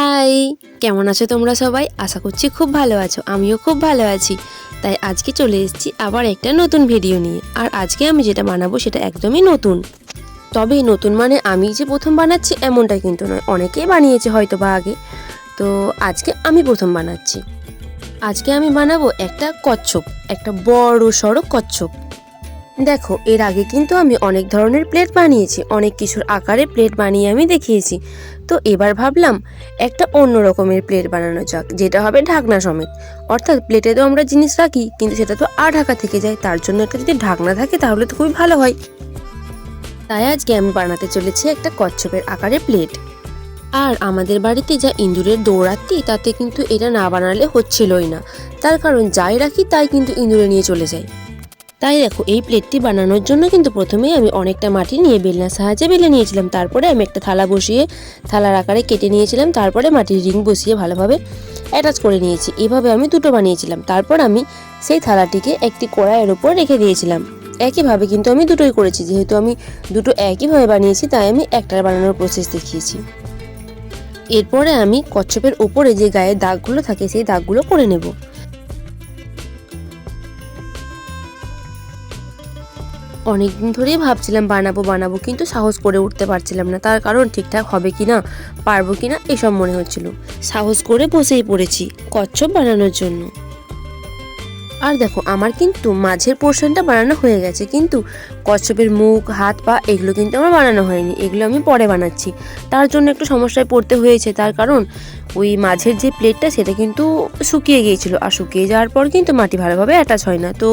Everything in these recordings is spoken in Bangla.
হাই, কেমন আছো তোমরা সবাই? আশা করছি খুব ভালো আছো, আমিও খুব ভালো আছি। তাই আজকে চলে এসেছি আবার একটা নতুন ভিডিও নিয়ে। আর আজকে আমি যেটা বানাবো সেটা একদমই নতুন। তবে নতুন মানে আমি যে প্রথম বানাচ্ছি এমনটা কিন্তু নয়, অনেকেই বানিয়েছে হয়তো বা আগে। তো আজকে আমি প্রথম বানাচ্ছি। আজকে আমি বানাবো একটা কচ্ছপ, একটা বড় সড়ো কচ্ছপ। দেখো, এর আগে কিন্তু আমি অনেক ধরনের প্লেট বানিয়েছি, অনেক কিছুর আকারে প্লেট বানিয়ে আমি দেখিয়েছি। তো এবার ভাবলাম, একটা অন্য রকমের প্লেট বানানো যাক, যেটা হবে ঢাকনা সমেত। অর্থাৎ প্লেটে তো আমরা জিনিস রাখি, কিন্তু সেটা তো আর ঢাকা থেকে যায়, তার জন্য একটা যদি ঢাকনা থাকে, তাহলে তো খুবই ভালো হয়। তাই আজকে আমি বানাতে চলেছি একটা কচ্ছপের আকারে প্লেট আর আমাদের বাড়িতে যা ইঁদুরের দৌড়াত্তি তাতে কিন্তু এটা না বানালে হচ্ছিলই না। তার কারণ যাই রাখি, তাই কিন্তু ইঁদুরে নিয়ে চলে যায় তাই দেখো, এই প্লেটটি বানানোর জন্য কিন্তু প্রথমেই আমি অনেকটা মাটি নিয়ে বেলনার সাহায্যে বেলে নিয়েছিলাম। তারপরে আমি একটা থালা বসিয়ে, থালার আকারে কেটে নিয়েছিলাম। তারপরে মাটির রিং বসিয়ে ভালোভাবে অ্যাটাচ করে নিয়েছি। এভাবে আমি দুটো বানিয়েছিলাম। তারপর আমি সেই থালাটিকে একটি কড়াইয়ের ওপর রেখে দিয়েছিলাম। একইভাবে কিন্তু আমি দুটোই করেছি। যেহেতু আমি দুটো একইভাবে বানিয়েছি, তাই আমি একটার বানানোর প্রসেস দেখিয়েছি। এরপরে আমি কচ্ছপের ওপরে যে গায়ে দাগগুলো থাকে, সেই দাগগুলো করে নেব। অনেকদিন ধরেই ভাবছিলাম বানাবো বানাবো, কিন্তু সাহস করে উঠতে পারছিলাম না। তার কারণ ঠিকঠাক হবে কি না পারব কি না এসব মনে হচ্ছিল। সাহস করে বসেই পড়েছি, কচ্ছপ বানানোর জন্য। আর দেখো, আমার কিন্তু মাঝের পোর্শনটা বানানো হয়ে গেছে, কিন্তু কচ্ছপের মুখ, হাত, পা, এগুলো কিন্তু আমার বানানো হয়নি। এগুলো আমি পরে বানাচ্ছি। তার জন্য একটু সমস্যায় পড়তে হয়েছে। তার কারণ ওই মাঝের যে প্লেটটা, সেটা কিন্তু শুকিয়ে গিয়েছিল। আর শুকিয়ে যাওয়ার পর কিন্তু মাটি ভালোভাবে অ্যাটাচ হয় না। তো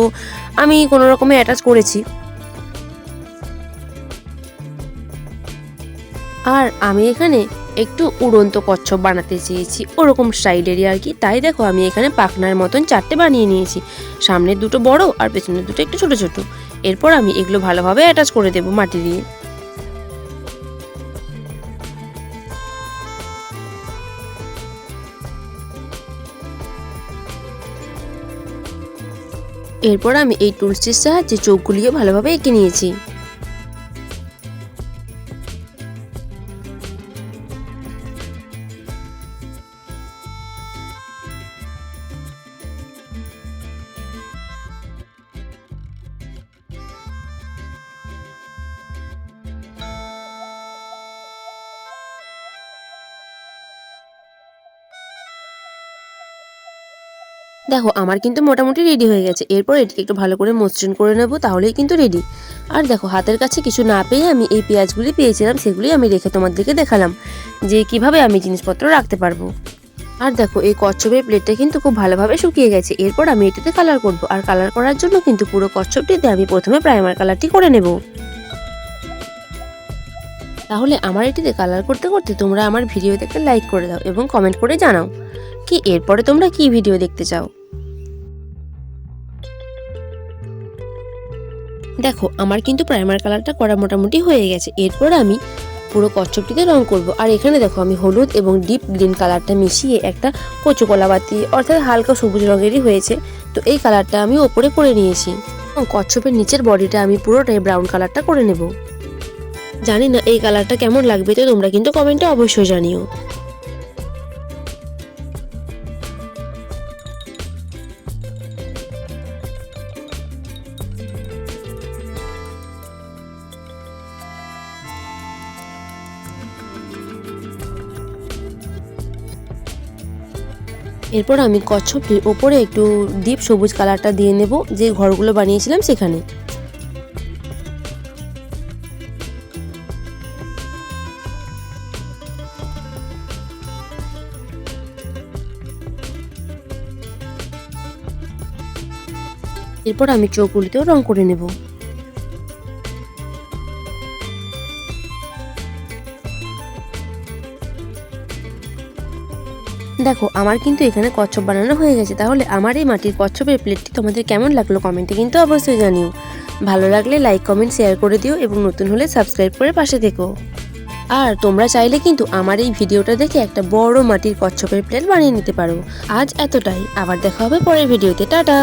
আমি কোনো রকমে অ্যাটাচ করেছি। আর আমি এখানে একটু উড়ন্ত কচ্ছপ বানাতে চেয়েছি। ওরকম স্টাইলেরই আর কি। তাই দেখো, আমি এখানে পাখনার মতন চারটে বানিয়ে নিয়েছি। সামনের দুটো বড় আর পেছনের দুটো একটু ছোট ছোট। এরপর আমি এগুলো ভালোভাবে অ্যাটাচ করে দেবো মাটি দিয়ে। এরপর আমি এই টুলসটির সাহায্যে চোখগুলিও ভালোভাবে এঁকে নিয়েছি। দেখো, আমার কিন্তু মোটামুটি রেডি হয়ে গেছে। এরপর এটিকে একটু ভালো করে মসৃণ করে নেব, তাহলেই কিন্তু রেডি আর দেখো, হাতের কাছে কিছু না পেয়ে আমি এই পেঁয়াজগুলি পেয়েছিলাম, সেগুলি আমি রেখে তোমাদেরকে দেখালাম, যে কীভাবে আমি জিনিসপত্র রাখতে পারব। আর দেখো, এই কচ্ছপের প্লেটটা কিন্তু খুব ভালোভাবে শুকিয়ে গেছে। এরপর আমি এটিতে কালার করব। আর কালার করার জন্য কিন্তু পুরো কচ্ছপটিতে আমি প্রথমে প্রাইমার কালারটি করে নেব। তাহলে আমার এটিতে কালার করতে করতে তোমরা আমার ভিডিও দেখতে লাইক করে দাও এবং কমেন্ট করে জানাও। কি? এরপরে তোমরা কি ভিডিও দেখতে চাও? দেখো, আমার কিন্তু প্রাইমার কালারটা করা মোটামুটি হয়ে গেছে। এরপর আমি পুরো কচ্ছপটিতে রং করব। আর এখানে দেখো, আমি হলুদ এবং ডিপ গ্রিন কালারটা মিশিয়ে একটা কচু কলাবাতি অর্থাৎ হালকা সবুজ রঙেরই হয়েছে। তো এই কালারটা আমি ওপরে করে নিয়েছি। এবং কচ্ছপের নিচের বডিটা আমি পুরোটাই ব্রাউন কালারটা করে নেব। জানি না এই কালারটা কেমন লাগবে, তো তোমরা কিন্তু কমেন্টে অবশ্যই জানিও। এরপর আমি কচ্ছপটির ওপরে একটু ডিপ সবুজ কালারটা দিয়ে নেব, যে ঘরগুলো বানিয়েছিলাম সেখানে। এরপর আমি চোখগুলিতেও রং করে নেব। দেখো, আমার কিন্তু এখানে কচ্ছপ বানানো হয়ে গেছে। তাহলে আমার এই মাটির কচ্ছপের প্লেটটি তোমাদের কেমন লাগল কমেন্টে কিন্তু অবশ্যই জানিও। ভালো লাগলে লাইক, কমেন্ট, শেয়ার করে দিও এবং নতুন হলে সাবস্ক্রাইব করে পাশে দেখো আর তোমরা চাইলে কিন্তু আমার এই ভিডিওটা দেখে একটা বড় মাটির কচ্ছপের প্লেট বানিয়ে নিতে পারো। আজ এতটাই। আবার দেখা হবে পরের ভিডিওতে। টাটা!